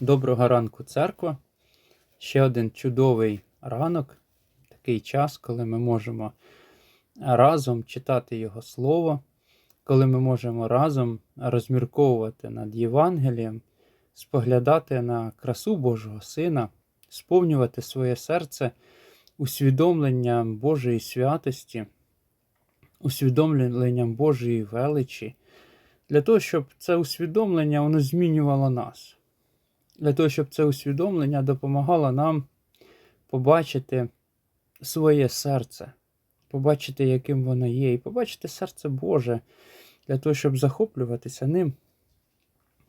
Доброго ранку, церква. Ще один чудовий ранок, такий час, коли ми можемо разом читати Його Слово, коли ми можемо разом розмірковувати над Євангелієм, споглядати на красу Божого Сина, сповнювати своє серце усвідомленням Божої святості, усвідомленням Божої величі, для того, щоб це усвідомлення воно змінювало нас для того, щоб це усвідомлення допомагало нам побачити своє серце, побачити, яким воно є, і побачити серце Боже, для того, щоб захоплюватися ним.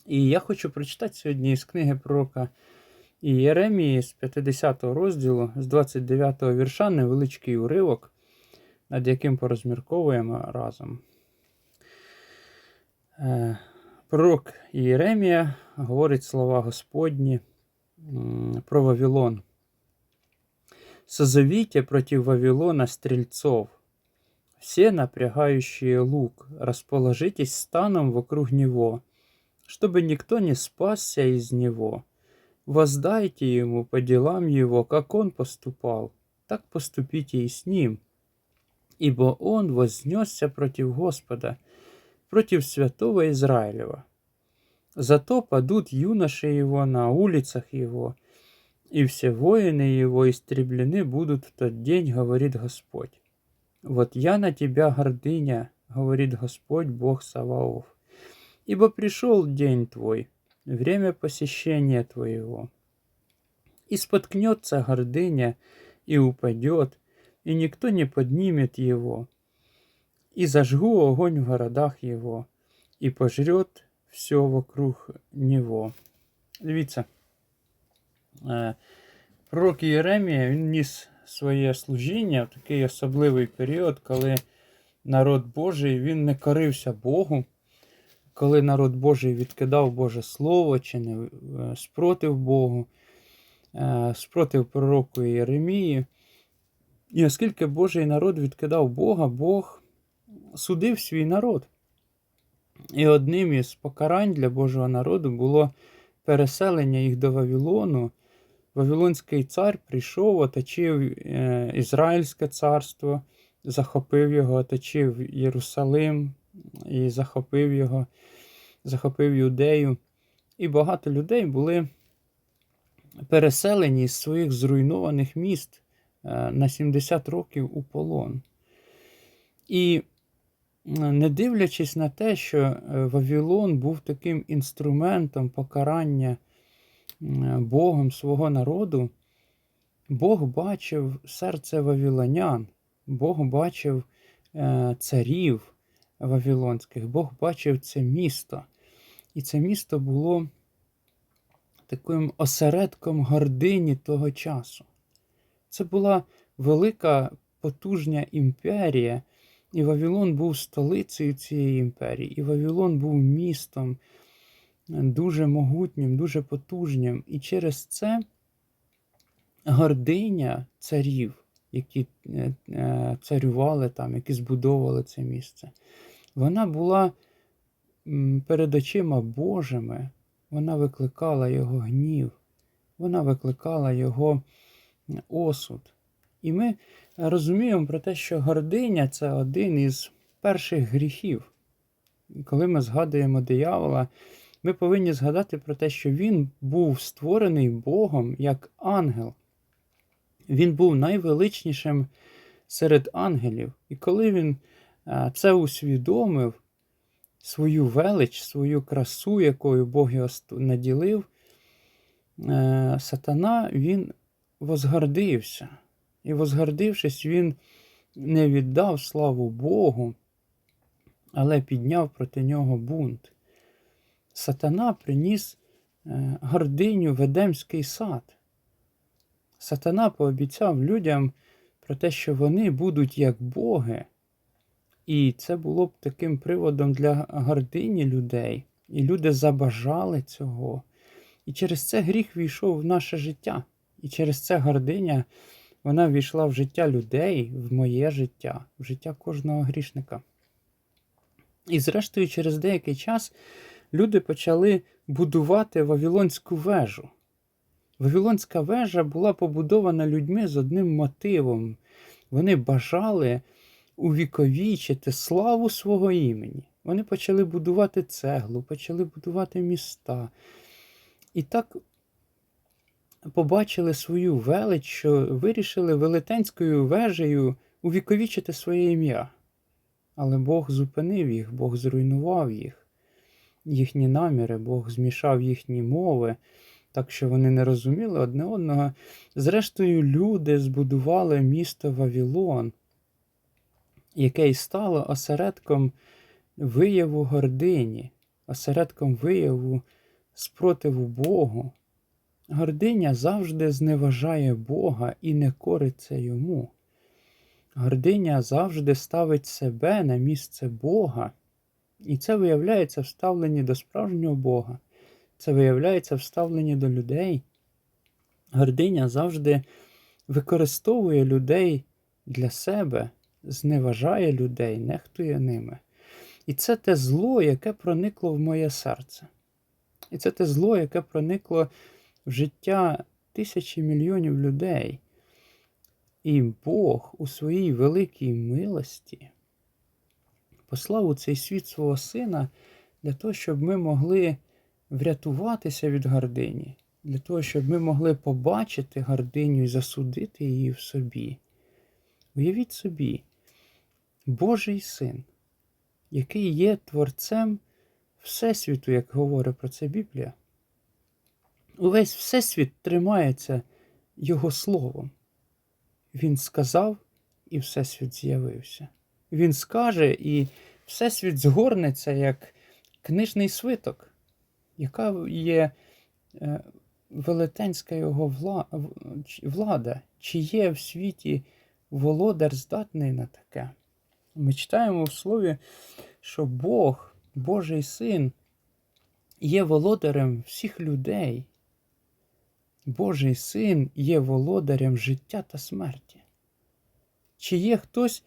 І я хочу прочитати сьогодні із книги пророка Єремії з 50 розділу, з 29 вірша, невеличкий уривок, над яким порозмірковуємо разом. Е, Пророк Єремія говорить слова Господні про Вавилон. «Созовите против Вавилона стрельцов, все напрягающие лук, расположитесь станом вокруг него, чтобы никто не спасся из него. Воздайте ему по делам его, как он поступал, так поступите и с ним, ибо он вознесся против Господа, против святого Израилева. Зато падут юноши его на улицах его, и все воины его истреблены будут в тот день, говорит Господь. Вот я на тебя, гордыня, говорит Господь Бог Саваоф, ибо пришел день твой, время посещения твоего. И споткнется гордыня, и упадет, и никто не поднимет его. И зажгу огонь в городах его, и пожрет все вокруг нього. Дивіться, е, пророк Єремія він ніс своє служіння в такий особливий період, коли народ Божий він не корився Богу, коли народ Божий відкидав Боже Слово чи не е, спротив Богу, е, спротив пророку Єремії. І оскільки Божий народ відкидав Бога, Бог судив свій народ. І одним із покарань для Божого народу було переселення їх до Вавилону. Вавилонський цар прийшов, оточив е, Ізраїльське царство, захопив його, оточив Єрусалим і захопив його, захопив Юдею. І багато людей були переселені з своїх зруйнованих міст е, на 70 років у полон. І не дивлячись на те, що е, Вавилон був таким інструментом покарання Богом свого народу, Бог бачив серце вавилонян, Бог бачив е, царів вавилонських, Бог бачив це місто. І це місто було таким осередком гордині того часу. Це була велика потужня імперія. І Вавилон був столицею цієї імперії, і Вавилон був містом дуже могутнім, дуже потужнім. І через це гординя царів, які е, е, царювали там, які збудовували це місце, вона була перед очима Божими, вона викликала його гнів, вона викликала його осуд. І ми розуміємо про те, що гординя це один із перших гріхів. Коли ми згадуємо диявола, ми повинні згадати про те, що він був створений Богом як ангел. Він був найвеличнішим серед ангелів. І коли він це усвідомив, свою велич, свою красу, якою Бог його наділив, е, сатана він возгордився. І, возгордившись, він не віддав славу Богу, але підняв проти нього бунт. Сатана приніс е, гординю в Едемський сад. Сатана пообіцяв людям про те, що вони будуть як Боги. І це було б таким приводом для гордині людей. І люди забажали цього. І через це гріх війшов в наше життя. І через це гординя вона ввійшла в життя людей, в моє життя, в життя кожного грішника. І, зрештою, через деякий час люди почали будувати Вавилонську вежу. Вавилонська вежа була побудована людьми з одним мотивом. Вони бажали увіковічити славу свого імені. Вони почали будувати цеглу, почали будувати міста. І так побачили свою велич, що вирішили велетенською вежею увіковічити своє ім'я. Але Бог зупинив їх, Бог зруйнував їх, їхні наміри, Бог змішав їхні мови, так що вони не розуміли одне одного. Зрештою, люди збудували місто Вавилон, яке й стало осередком вияву гордині, осередком вияву спротиву Богу. Гординя завжди зневажає Бога і не кориться йому. Гординя завжди ставить себе на місце Бога, і це виявляється в ставленні до справжнього Бога, це виявляється в ставленні до людей. Гординя завжди використовує людей для себе, зневажає людей, нехтує ними. І це те зло, яке проникло в моє серце. І це те зло, яке проникло в життя тисячі мільйонів людей. І Бог у своїй великій милості послав у цей світ свого сина для того, щоб ми могли врятуватися від гордині, для того, щоб ми могли побачити гординю і засудити її в собі. Уявіть собі, Божий син, який є творцем Всесвіту, як говорить про це Біблія. Увесь Всесвіт тримається Його словом. Він сказав, і Всесвіт з'явився. Він скаже, і Всесвіт згорнеться як книжний свиток, яка є е, велетенська його влада, чи є в світі володар здатний на таке. Ми читаємо в слові, що Бог, Божий син, є володарем всіх людей. Божий син є володарем життя та смерті. Чи є хтось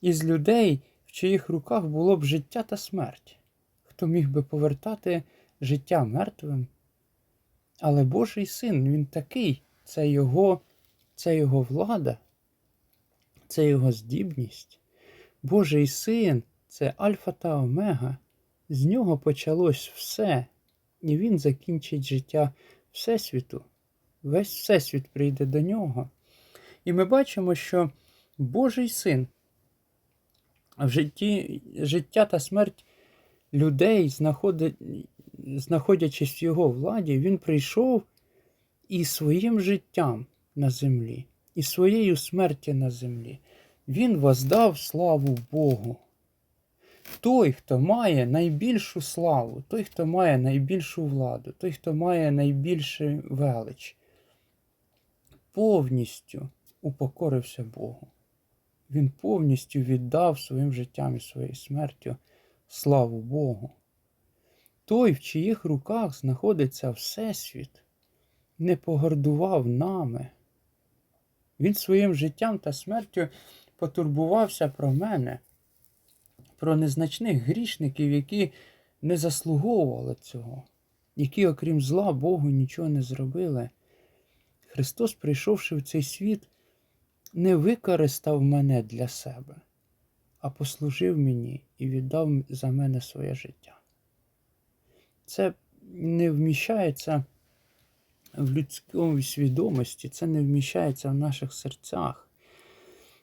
із людей, в чиїх руках було б життя та смерть, хто міг би повертати життя мертвим? Але Божий син, він такий, це його, це його влада, це його здібність. Божий син це Альфа та Омега. З нього почалось все, і він закінчить життя Всесвіту. Весь Всесвіт прийде до нього. І ми бачимо, що Божий син в житті, життя та смерть людей, знаходячись в його владі, він прийшов і своїм життям на землі, і своєю смертю на землі. Він воздав славу Богу. Той, хто має найбільшу славу, той, хто має найбільшу владу, той, хто має найбільшу велич, повністю упокорився Богу. Він повністю віддав своїм життям і своєю смертю славу Богу. Той, в чиїх руках знаходиться Всесвіт, не погордував нами. Він своїм життям та смертю потурбувався про мене, про незначних грішників, які не заслуговували цього, які, окрім зла, Богу нічого не зробили. Христос, прийшовши в цей світ, не використав мене для себе, а послужив мені і віддав за мене своє життя. Це не вміщається в людській свідомості, це не вміщається в наших серцях.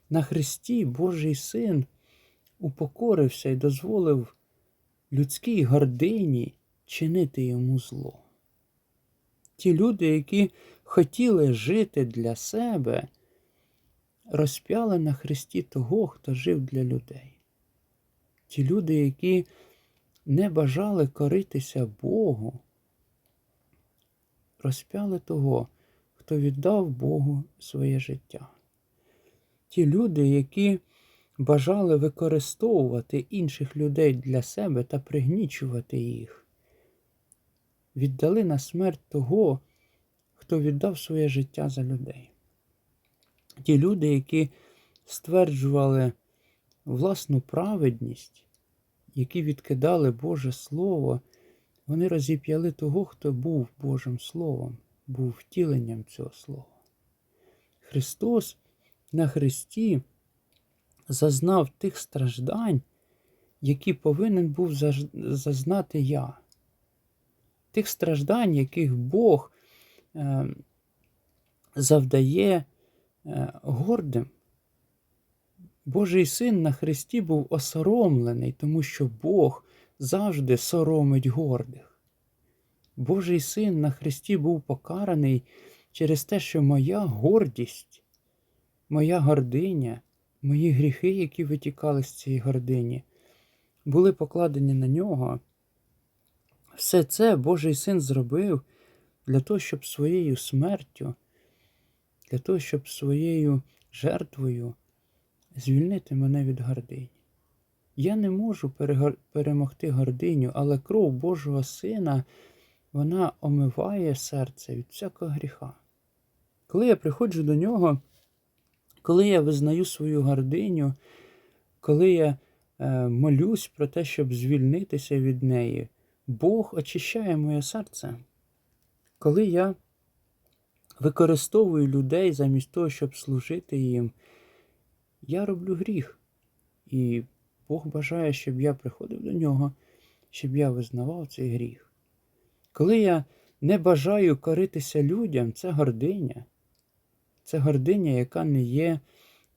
На Христі Божий Син упокорився і дозволив людській гордині чинити йому зло. Ті люди, які хотіли жити для себе, розп'яли на Христі того, хто жив для людей. Ті люди, які не бажали коритися Богу, розп'яли того, хто віддав Богу своє життя. Ті люди, які бажали використовувати інших людей для себе та пригнічувати їх, віддали на смерть того, хто віддав своє життя за людей. Ті люди, які стверджували власну праведність, які відкидали Боже Слово, Вони розіп'яли того, хто був Божим Словом, був втіленням цього слова. Христос на Христі зазнав тих страждань, які повинен був зазнати я. Тих страждань, яких Бог е, завдає е, гордим. Божий син на Христі був осоромлений, тому що Бог завжди соромить гордих. Божий син на Христі був покараний через те, що моя гордість, моя гординя, мої гріхи, які витікали з цієї гордині, були покладені на нього. Все це Божий син зробив для того, щоб своєю смертю, для того, щоб своєю жертвою звільнити мене від гордині. Я не можу перемогти гординю, але кров Божого Сина вона омиває серце від всякого гріха. Коли я приходжу до нього, коли я визнаю свою гординю, коли я е, молюсь про те, щоб звільнитися від неї, Бог очищає моє серце. Коли я використовую людей замість того, щоб служити їм, я роблю гріх. І Бог бажає, щоб я приходив до нього, щоб я визнавав цей гріх. Коли я не бажаю коритися людям, це гординя. Це гординя, яка не є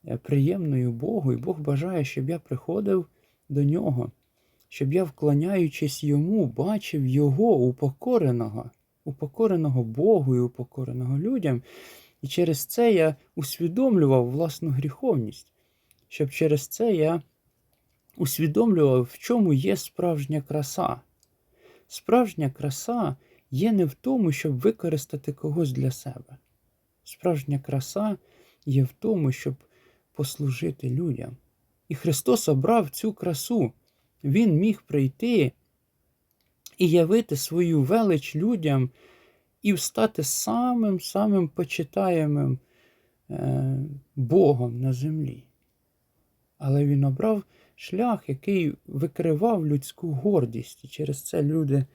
е, приємною Богу, і Бог бажає, щоб я приходив до нього, щоб я, вклоняючись йому, бачив його упокореного, упокореного Богу і упокореного людям. І через це я усвідомлював власну гріховність, щоб через це я усвідомлював, в чому є справжня краса. Справжня краса є не в тому, щоб використати когось для себе. Справжня краса є в тому, щоб послужити людям. І Христос обрав цю красу. Він міг прийти і явити свою велич людям і стати самим самим почитаємим е, Богом на землі. Але він обрав шлях, який викривав людську гордість, і через це люди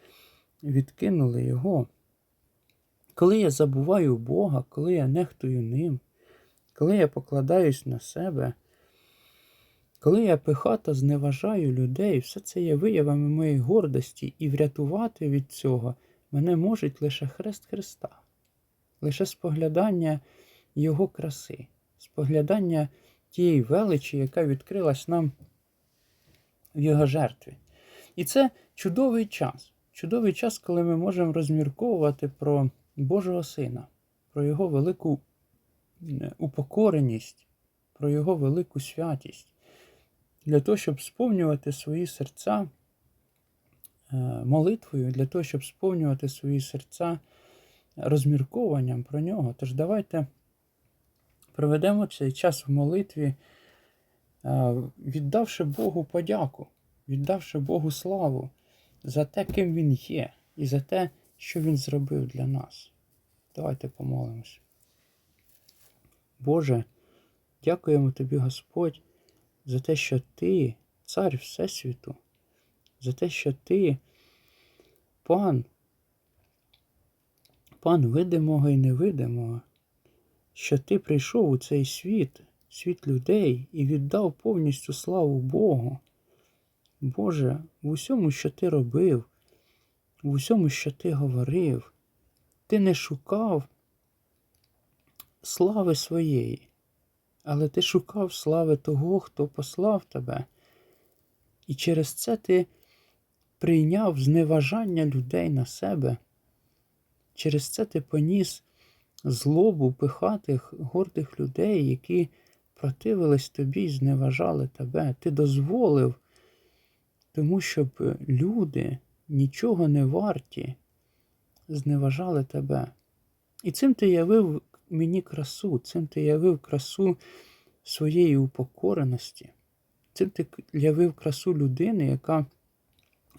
відкинули його. Коли я забуваю Бога, коли я нехтую ним, коли я покладаюсь на себе, коли я пихато зневажаю людей, все це є виявами моєї гордості, і врятувати від цього мене можуть лише хрест Христа, лише споглядання Його краси, споглядання тієї величі, яка відкрилась нам в Його жертві. І це чудовий час. Чудовий час, коли ми можемо розмірковувати про Божого Сина, про Його велику е, упокореність, про Його велику святість, для того, щоб сповнювати свої серця е, молитвою, для того, щоб сповнювати свої серця розміркованням про нього. Тож давайте проведемо цей час в молитві, е, віддавши Богу подяку, віддавши Богу славу за те, ким Він є, і за те, що Він зробив для нас. Давайте помолимось. Боже, дякуємо Тобі, Господь, за те, що Ти, Цар Всесвіту, за те, що Ти, Пан, Пан видимого і невидимого, що Ти прийшов у цей світ, світ людей, і віддав повністю славу Богу. Боже, в усьому, що ти робив, в усьому, що ти говорив, ти не шукав слави своєї, але ти шукав слави того, хто послав тебе. І через це ти прийняв зневажання людей на себе. Через це ти поніс злобу пихатих, гордих людей, які противились тобі і зневажали тебе. Ти дозволив тому щоб люди нічого не варті, зневажали тебе. І цим ти явив мені красу, цим ти явив красу своєї упокореності, цим ти явив красу людини, яка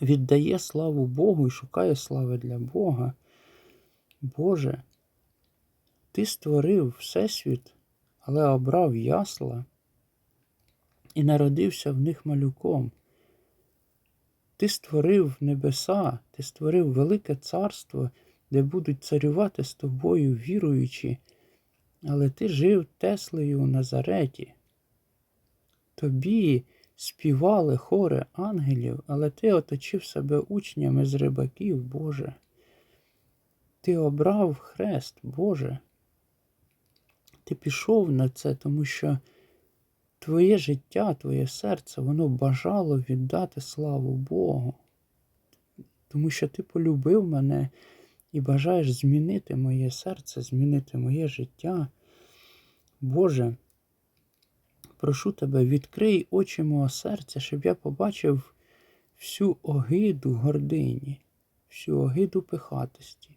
віддає славу Богу і шукає слави для Бога. Боже, ти створив Всесвіт, але обрав ясла і народився в них малюком. Ти створив небеса, ти створив велике царство, де будуть царювати з тобою віруючі, але ти жив Теслею у Назареті. Тобі співали хори ангелів, але ти оточив себе учнями з рибаків, Боже. Ти обрав хрест, Боже. Ти пішов на це, тому що твоє життя, твоє серце, воно бажало віддати славу Богу. Тому що ти полюбив мене і бажаєш змінити моє серце, змінити моє життя. Боже, прошу тебе, відкрий очі мого серця, щоб я побачив всю огиду гордині, всю огиду пихатості,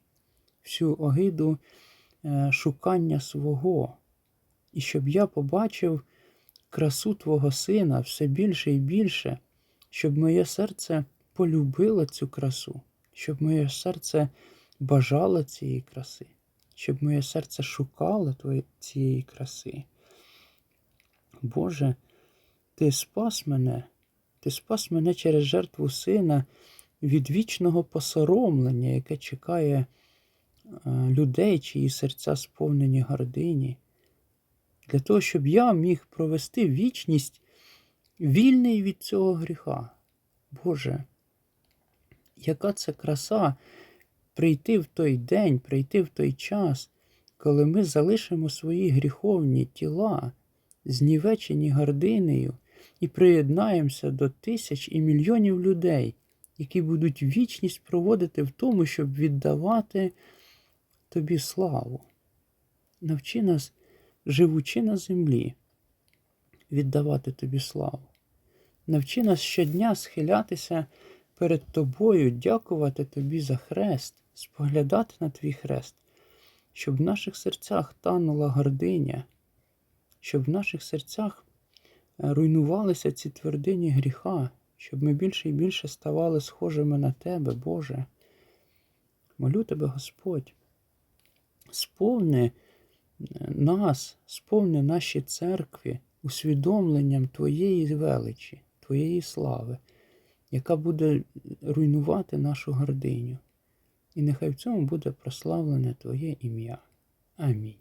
всю огиду е, шукання свого, і щоб я побачив красу Твого Сина все більше і більше, щоб моє серце полюбило цю красу, щоб моє серце бажало цієї краси, щоб моє серце шукало твої- цієї краси. Боже, Ти спас мене, Ти спас мене через жертву Сина від вічного посоромлення, яке чекає е, людей, чиї серця сповнені гордині, для того, щоб я міг провести вічність вільний від цього гріха. Боже, яка це краса прийти в той день, прийти в той час, коли ми залишимо свої гріховні тіла, знівечені гординею, і приєднаємося до тисяч і мільйонів людей, які будуть вічність проводити в тому, щоб віддавати тобі славу. Навчи нас, живучи на землі, віддавати тобі славу. Навчи нас щодня схилятися перед тобою, дякувати тобі за хрест, споглядати на твій хрест, щоб в наших серцях танула гординя, щоб в наших серцях е, руйнувалися ці твердині гріха, щоб ми більше і більше ставали схожими на Тебе, Боже. Молю Тебе, Господь, сповни е, нас, сповни наші церкві усвідомленням Твоєї величі, Твоєї слави, яка буде руйнувати нашу гординю. І нехай в цьому буде прославлене Твоє ім'я. Амінь.